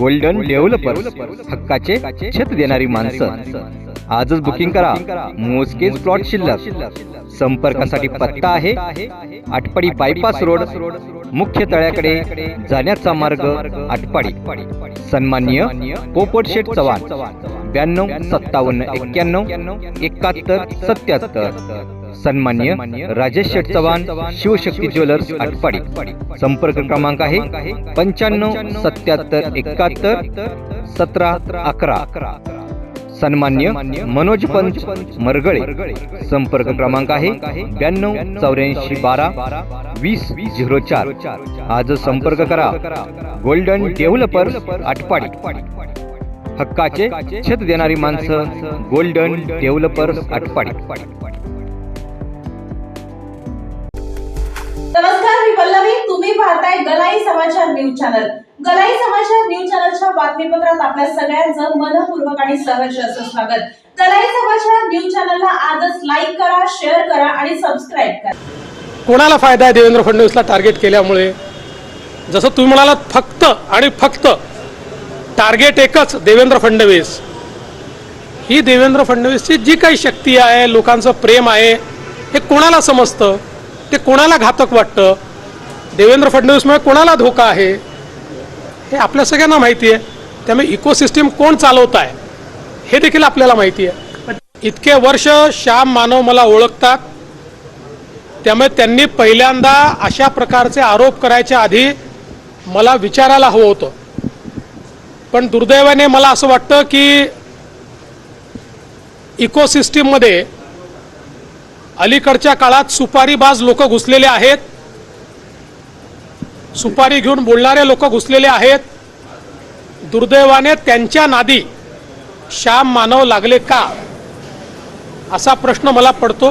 Golden developers हक्काचे छत देणारी माणसं. आजच बुकिंग करा. मोजकेच प्लॉट शिल्लक. संपर्कासाठी पत्ता आहे. आटपाडी बायपास रोड मुख्य तळ्याकडे जाण्याचा मार्ग आटपाडी. सन्माननीय पोपट शेठ चव्हाण. ब्याण्णव सत्तावन्न एक्क्याण्णव एकाहत्तर सत्याहत्तर. सन्मान्य राजेश शेठ चव्हाण शिवशक्ती ज्वेलर्स आटपाडी. संपर्क क्रमांक आहे पंच्याण्णव सत्याहत्तर एकाहत्तर सतरा अकरा. सन्मान्य मनोज पंच मरगळे. संपर्क क्रमांक आहे ब्याण्णव चौऱ्याऐंशी बारा वीस झिरो चार. आज संपर्क करा. Golden Developer Atpadi. हक्काचे छत देणारी माणसं गोल्डन डेव्हलपर्स आटपाडी. नमस्कार मी पल्लवी. तुम्ही पाहताय गलाई समाचार न्यूज चॅनल. गलाई समाचार न्यूज चॅनलच्या बातमीपत्रात आपल्या सगळ्यांचं मनपूर्वक आणि सहर्ष असं स्वागत. गलाई समाचार न्यूज चॅनलला आजच लाईक करा शेअर करा आणि सबस्क्राईब करा. कोणाला फायदा आहे देवेंद्र फडणवीसला टार्गेट केल्यामुळे? जसं तुम्ही म्हणालात फक्त आणि फक्त टार्गेट एकच देवेंद्र फडणवीस. ही देवेंद्र फडणवीसची जी काही शक्ती आहे लोकांचं प्रेम आहे हे कोणाला समजतं? ते कोणाला घातक वाटतं? देवेंद्र फडणवीसमुळे कोणाला धोका आहे? हे आपल्या सगळ्यांना माहिती आहे. त्यामुळे इकोसिस्टीम कोण चालवत आहे हे देखील आपल्याला माहिती आहे. इतके वर्ष श्याम मानव मला ओळखतात. त्यामुळे त्यांनी पहिल्यांदा अशा प्रकारचे आरोप करायच्या आधी मला विचारायला हवं होतं. पण दुर्दैवाने मला असं वाटतं की इकोसिस्टीममध्ये अलीकडच्या काळात सुपारीबाज लोक घुसलेले आहेत. सुपारी घेऊन बोलणारे लोक घुसलेले आहेत. दुर्दैवाने त्यांच्या नादी श्याम मानव लागले का? असा प्रश्न मला पडतो.